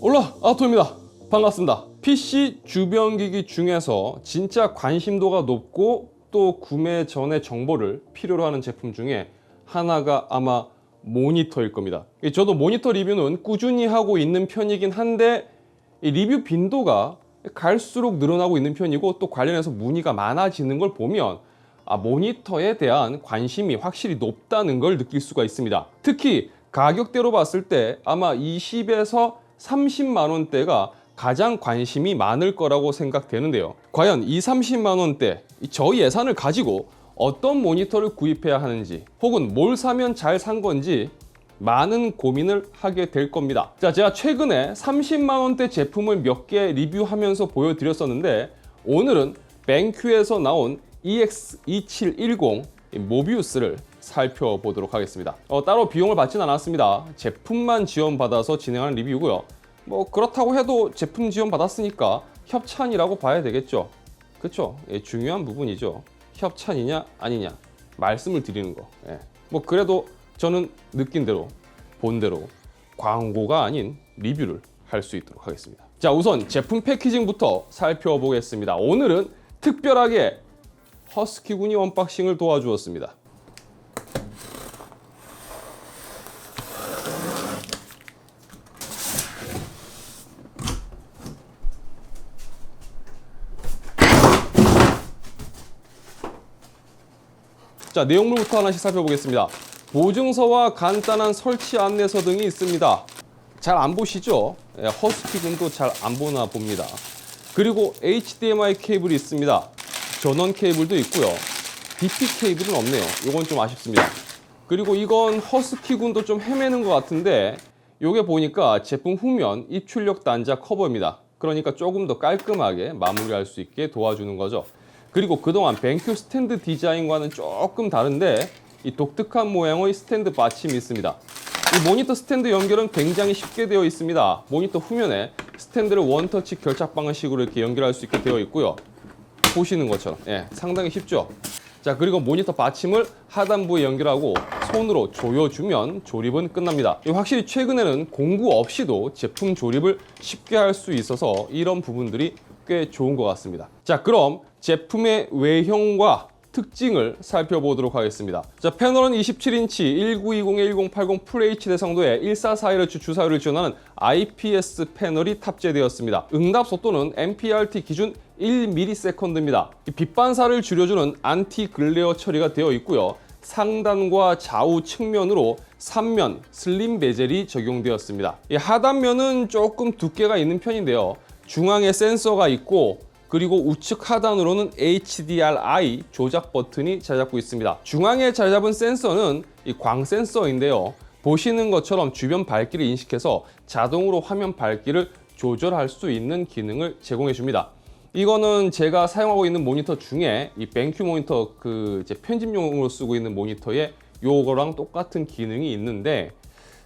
올라 아토입니다. 반갑습니다. PC 주변 기기 중에서 진짜 관심도가 높고 또 구매 전에 정보를 필요로 하는 제품 중에 하나가 아마 모니터일 겁니다. 저도 모니터 리뷰는 꾸준히 하고 있는 편이긴 한데 이 리뷰 빈도가 갈수록 늘어나고 있는 편이고 또 관련해서 문의가 많아지는 걸 보면 아, 모니터에 대한 관심이 확실히 높다는 걸 느낄 수가 있습니다. 특히 가격대로 봤을 때 아마 20에서 30만 원대가 가장 관심이 많을 거라고 생각되는데요. 과연 이 30만 원대 저 예산을 가지고 어떤 모니터를 구입해야 하는지 혹은 뭘 사면 잘 산 건지 많은 고민을 하게 될 겁니다. 자, 제가 최근에 30만 원대 제품을 몇 개 리뷰하면서 보여드렸었는데 오늘은 뱅큐에서 나온 E EX2710 모비우스를 살펴보도록 하겠습니다. 어, 따로 비용을 받진 않았습니다. 제품만 지원받아서 진행하는 리뷰고요. 뭐 그렇다고 해도 제품 지원 받았으니까 협찬이라고 봐야 되겠죠. 그렇죠? 예, 중요한 부분이죠. 협찬이냐 아니냐 말씀을 드리는 거. 예. 뭐 그래도 저는 느낀 대로 본 대로 광고가 아닌 리뷰를 할 수 있도록 하겠습니다. 자 우선 제품 패키징부터 살펴보겠습니다. 오늘은 특별하게 허스키군이 언박싱을 도와주었습니다. 자, 내용물부터 하나씩 살펴보겠습니다. 보증서와 간단한 설치 안내서 등이 있습니다. 잘 안 보시죠? 예, 허스키군도 잘 안 보나 봅니다. 그리고 HDMI 케이블이 있습니다. 전원 케이블도 있고요. DP 케이블은 없네요. 이건 좀 아쉽습니다. 그리고 이건 허스키군도 좀 헤매는 것 같은데 요게 보니까 제품 후면 입출력 단자 커버입니다. 그러니까 조금 더 깔끔하게 마무리할 수 있게 도와주는 거죠. 그리고 그동안 뱅큐 스탠드 디자인과는 조금 다른데 이 독특한 모양의 스탠드 받침이 있습니다. 이 모니터 스탠드 연결은 굉장히 쉽게 되어 있습니다. 모니터 후면에 스탠드를 원터치 결착 방식으로 이렇게 연결할 수 있게 되어 있고요. 보시는 것처럼 예, 상당히 쉽죠. 자 그리고 모니터 받침을 하단부에 연결하고 손으로 조여주면 조립은 끝납니다. 확실히 최근에는 공구 없이도 제품 조립을 쉽게 할 수 있어서 이런 부분들이 꽤 좋은 것 같습니다. 자 그럼 제품의 외형과 특징을 살펴보도록 하겠습니다. 자, 패널은 27인치 1920-1080 FHD 성도의 1441Hz 주사율을 지원하는 IPS 패널이 탑재되었습니다. 응답 속도는 MPRT 기준 1ms입니다. 빛 반사를 줄여주는 안티 글레어 처리가 되어 있고요. 상단과 좌우 측면으로 3면 슬림 베젤이 적용되었습니다. 이 하단면은 조금 두께가 있는 편인데요. 중앙에 센서가 있고 그리고 우측 하단으로는 HDRI 조작 버튼이 잘 잡고 있습니다. 중앙에 잘 잡은 센서는 이 광 센서인데요. 보시는 것처럼 주변 밝기를 인식해서 자동으로 화면 밝기를 조절할 수 있는 기능을 제공해 줍니다. 이거는 제가 사용하고 있는 모니터 중에 이 뱅큐 모니터 그 이제 편집용으로 쓰고 있는 모니터에 요거랑 똑같은 기능이 있는데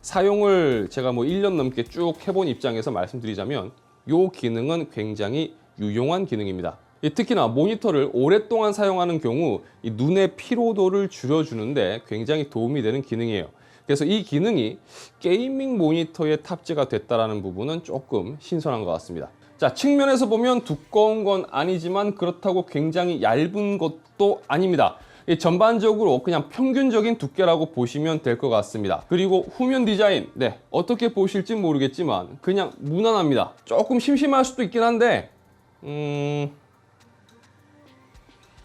사용을 제가 뭐 1년 넘게 쭉 해본 입장에서 말씀드리자면 요 기능은 굉장히 유용한 기능입니다. 특히나 모니터를 오랫동안 사용하는 경우 눈의 피로도를 줄여주는데 굉장히 도움이 되는 기능이에요. 그래서 이 기능이 게이밍 모니터에 탑재가 됐다는 부분은 조금 신선한 것 같습니다. 자, 측면에서 보면 두꺼운 건 아니지만 그렇다고 굉장히 얇은 것도 아닙니다. 전반적으로 그냥 평균적인 두께라고 보시면 될 것 같습니다. 그리고 후면 디자인, 네, 어떻게 보실지 모르겠지만 그냥 무난합니다. 조금 심심할 수도 있긴 한데 음...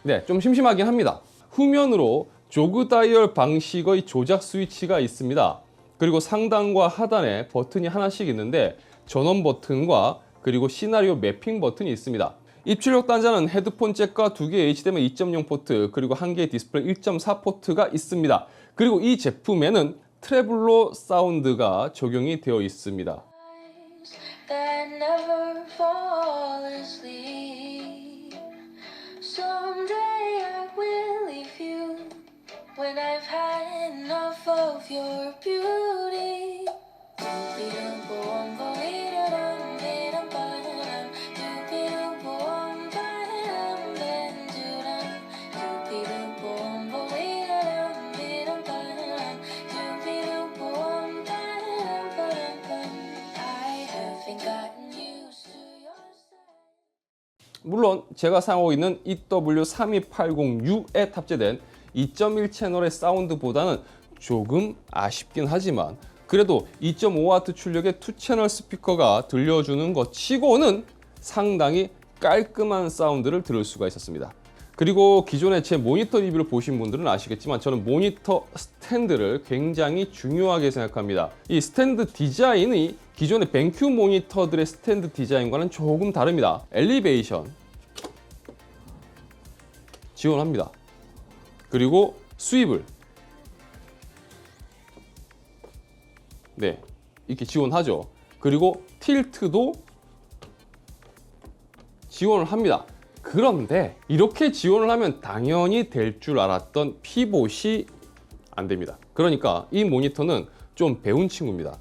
네, 좀 심심하긴 합니다. 후면으로 조그 다이얼 방식의 조작 스위치가 있습니다. 그리고 상단과 하단에 버튼이 하나씩 있는데 전원 버튼과 그리고 시나리오 매핑 버튼이 있습니다. 입출력 단자는 헤드폰 잭과 두 개의 HDMI 2.0 포트 그리고 한 개의 디스플레이 1.4 포트가 있습니다. 그리고 이 제품에는 트래블로 사운드가 적용이 되어 있습니다. That never fall asleep. Someday I will leave you when I've had enough of your beauty. 물론 제가 사용하고 있는 EW32806에 탑재된 2.1 채널의 사운드보다는 조금 아쉽긴 하지만 그래도 2.5W 출력의 투 채널 스피커가 들려주는 것 치고는 상당히 깔끔한 사운드를 들을 수가 있었습니다. 그리고 기존에 제 모니터 리뷰를 보신 분들은 아시겠지만 저는 모니터 스탠드를 굉장히 중요하게 생각합니다. 이 스탠드 디자인이 기존의 뱅큐 모니터들의 스탠드 디자인과는 조금 다릅니다. 엘리베이션 지원합니다. 그리고 스윕을 네 이렇게 지원하죠. 그리고 틸트도 지원을 합니다. 그런데 이렇게 지원을 하면 당연히 될 줄 알았던 피봇이 안 됩니다. 그러니까 이 모니터는 좀 배운 친구입니다.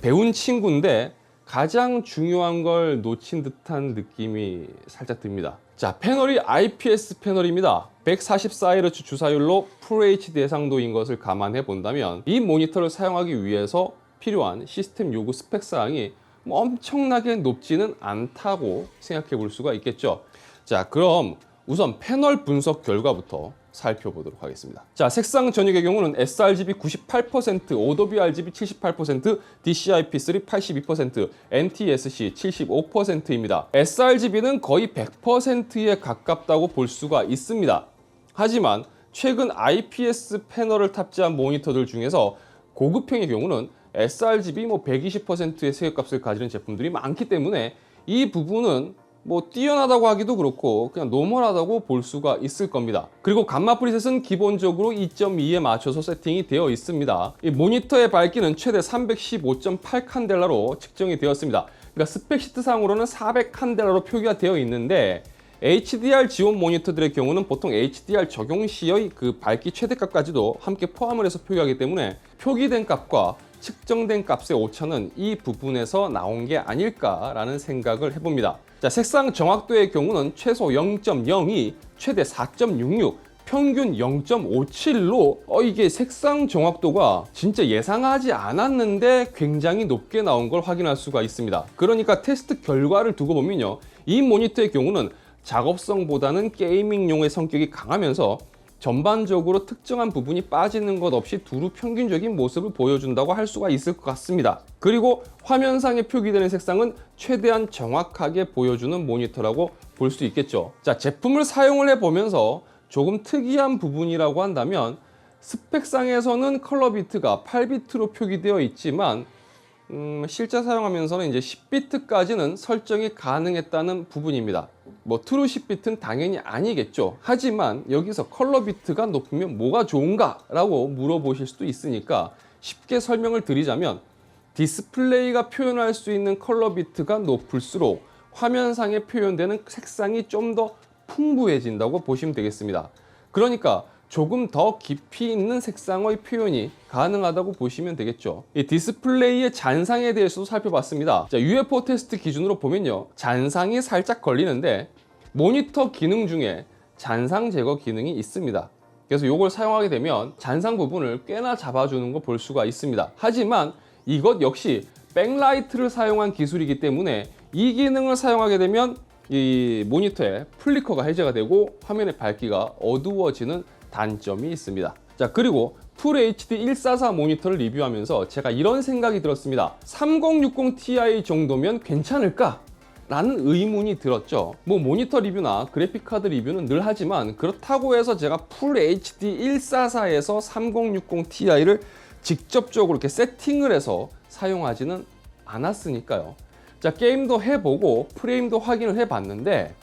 배운 친구인데 가장 중요한 걸 놓친 듯한 느낌이 살짝 듭니다. 자, 패널이 IPS 패널입니다. 144Hz 주사율로 FHD 해상도인 것을 감안해 본다면 이 모니터를 사용하기 위해서 필요한 시스템 요구 스펙 사항이 뭐 엄청나게 높지는 않다고 생각해 볼 수가 있겠죠. 자, 그럼 우선 패널 분석 결과부터 살펴보도록 하겠습니다. 자, 색상 전역의 경우는 sRGB 98%, Adobe RGB 78%, DCI-P3 82%, NTSC 75%입니다. sRGB는 거의 100%에 가깝다고 볼 수가 있습니다. 하지만 최근 IPS 패널을 탑재한 모니터들 중에서 고급형의 경우는 sRGB 뭐 120%의 세계값을 가지는 제품들이 많기 때문에 이 부분은 뭐 뛰어나다고 하기도 그렇고 그냥 노멀하다고 볼 수가 있을 겁니다. 그리고 감마 프리셋은 기본적으로 2.2에 맞춰서 세팅이 되어 있습니다. 이 모니터의 밝기는 최대 315.8 칸델라로 측정이 되었습니다. 그러니까 스펙 시트상으로는 400 칸델라로 표기가 되어 있는데 HDR 지원 모니터들의 경우는 보통 HDR 적용 시의 그 밝기 최대값까지도 함께 포함을 해서 표기하기 때문에 표기된 값과 측정된 값의 오차는 이 부분에서 나온 게 아닐까라는 생각을 해봅니다. 자, 색상 정확도의 경우는 최소 0.02, 최대 4.66, 평균 0.57로 어 이게 색상 정확도가 진짜 예상하지 않았는데 굉장히 높게 나온 걸 확인할 수가 있습니다. 그러니까 테스트 결과를 두고 보면요. 이 모니터의 경우는 작업성보다는 게이밍용의 성격이 강하면서 전반적으로 특정한 부분이 빠지는 것 없이 두루 평균적인 모습을 보여준다고 할 수가 있을 것 같습니다. 그리고 화면상에 표기되는 색상은 최대한 정확하게 보여주는 모니터라고 볼 수 있겠죠. 자, 제품을 사용을 해보면서 조금 특이한 부분이라고 한다면 스펙상에서는 컬러 비트가 8비트로 표기되어 있지만 음, 실제 사용하면서는 이제 10비트까지는 설정이 가능했다는 부분입니다. 뭐 트루 10비트는 당연히 아니겠죠. 하지만 여기서 컬러 비트가 높으면 뭐가 좋은가 라고 물어보실 수도 있으니까 쉽게 설명을 드리자면 디스플레이가 표현할 수 있는 컬러 비트가 높을수록 화면상에 표현되는 색상이 좀 더 풍부해진다고 보시면 되겠습니다. 그러니까 조금 더 깊이 있는 색상의 표현이 가능하다고 보시면 되겠죠. 이 디스플레이의 잔상에 대해서도 살펴봤습니다. 자, UFO 테스트 기준으로 보면요. 잔상이 살짝 걸리는데 모니터 기능 중에 잔상 제거 기능이 있습니다. 그래서 이걸 사용하게 되면 잔상 부분을 꽤나 잡아주는 거 볼 수가 있습니다. 하지만 이것 역시 백라이트를 사용한 기술이기 때문에 이 기능을 사용하게 되면 이 모니터의 플리커가 해제가 되고 화면의 밝기가 어두워지는 단점이 있습니다. 자, 그리고 풀 HD 144 모니터를 리뷰하면서 제가 이런 생각이 들었습니다. 3060 Ti 정도면 괜찮을까? 라는 의문이 들었죠. 뭐 모니터 리뷰나 그래픽 카드 리뷰는 늘 하지만 그렇다고 해서 제가 풀 HD 144에서 3060 Ti를 직접적으로 이렇게 세팅을 해서 사용하지는 않았으니까요. 자, 게임도 해보고 프레임도 확인을 해봤는데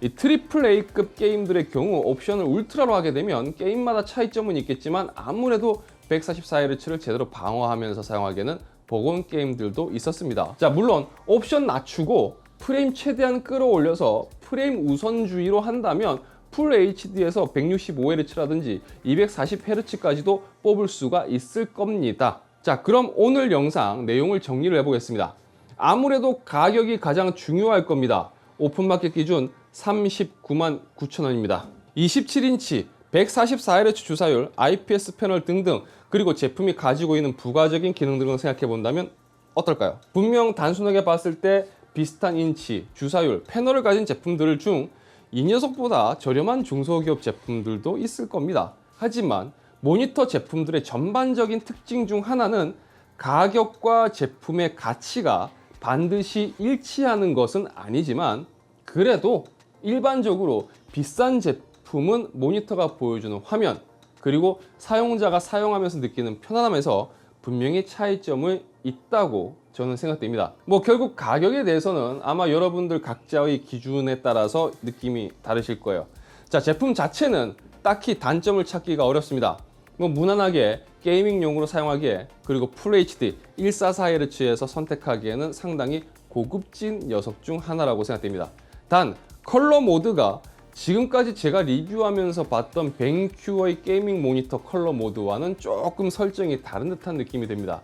이 트리플 A급 게임들의 경우 옵션을 울트라로 하게 되면 게임마다 차이점은 있겠지만 아무래도 144Hz를 제대로 방어하면서 사용하기에는 버거운 게임들도 있었습니다. 자, 물론 옵션 낮추고 프레임 최대한 끌어올려서 프레임 우선주의로 한다면 풀 HD에서 165Hz라든지 240Hz까지도 뽑을 수가 있을 겁니다. 자, 그럼 오늘 영상 내용을 정리를 해보겠습니다. 아무래도 가격이 가장 중요할 겁니다. 오픈마켓 기준 39만 9천 원입니다. 27인치 144Hz 주사율, IPS 패널 등등 그리고 제품이 가지고 있는 부가적인 기능 등을 생각해 본다면 어떨까요? 분명 단순하게 봤을 때 비슷한 인치, 주사율, 패널을 가진 제품들 중 이 녀석보다 저렴한 중소기업 제품들도 있을 겁니다. 하지만 모니터 제품들의 전반적인 특징 중 하나는 가격과 제품의 가치가 반드시 일치하는 것은 아니지만 그래도 일반적으로 비싼 제품은 모니터가 보여주는 화면 그리고 사용자가 사용하면서 느끼는 편안함에서 분명히 차이점을 있다고 저는 생각됩니다. 뭐 결국 가격에 대해서는 아마 여러분들 각자의 기준에 따라서 느낌이 다르실 거예요. 자, 제품 자체는 딱히 단점을 찾기가 어렵습니다. 뭐 무난하게 게이밍용으로 사용하기에 그리고 FHD 144Hz에서 선택하기에는 상당히 고급진 녀석 중 하나라고 생각됩니다. 단 컬러 모드가 지금까지 제가 리뷰하면서 봤던 뱅큐의 게이밍 모니터 컬러 모드와는 조금 설정이 다른 듯한 느낌이 듭니다.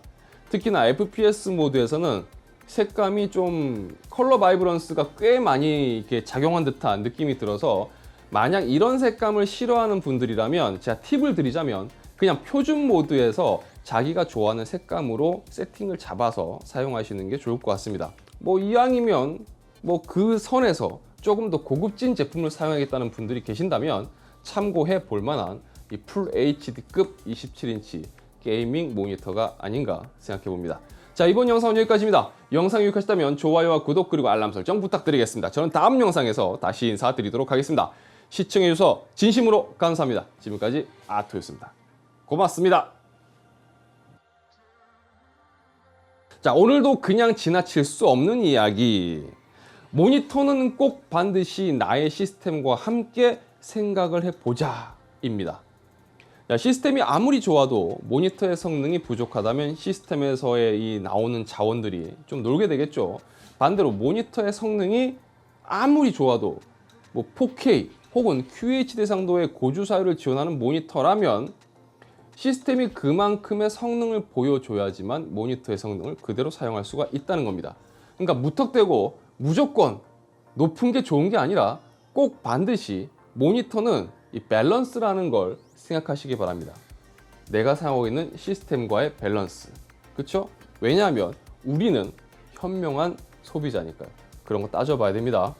특히나 FPS 모드에서는 색감이 좀 컬러 바이브런스가 꽤 많이 이렇게 작용한 듯한 느낌이 들어서 만약 이런 색감을 싫어하는 분들이라면 제가 팁을 드리자면 그냥 표준 모드에서 자기가 좋아하는 색감으로 세팅을 잡아서 사용하시는 게 좋을 것 같습니다. 뭐 이왕이면 뭐 그 선에서 조금 더 고급진 제품을 사용하겠다는 분들이 계신다면 참고해 볼 만한 이 풀 HD급 27인치 게이밍 모니터가 아닌가 생각해 봅니다. 자, 이번 영상은 여기까지입니다. 영상이 유익하셨다면 좋아요와 구독 그리고 알람 설정 부탁드리겠습니다. 저는 다음 영상에서 다시 인사드리도록 하겠습니다. 시청해 주셔서 진심으로 감사합니다. 지금까지 아토였습니다. 고맙습니다. 자, 오늘도 그냥 지나칠 수 없는 이야기. 모니터는 꼭 반드시 나의 시스템과 함께 생각을 해보자 입니다. 야, 시스템이 아무리 좋아도 모니터의 성능이 부족하다면 시스템에서의 이 나오는 자원들이 좀 놀게 되겠죠. 반대로 모니터의 성능이 아무리 좋아도 뭐 4K 혹은 QHD 상도의 고주 사율을 지원하는 모니터라면 시스템이 그만큼의 성능을 보여줘야지만 모니터의 성능을 그대로 사용할 수가 있다는 겁니다. 그러니까 무턱대고 무조건 높은 게 좋은 게 아니라 꼭 반드시 모니터는 이 밸런스라는 걸 생각하시기 바랍니다. 내가 사용하고 있는 시스템과의 밸런스. 그렇죠? 왜냐하면 우리는 현명한 소비자니까요. 그런 거 따져봐야 됩니다.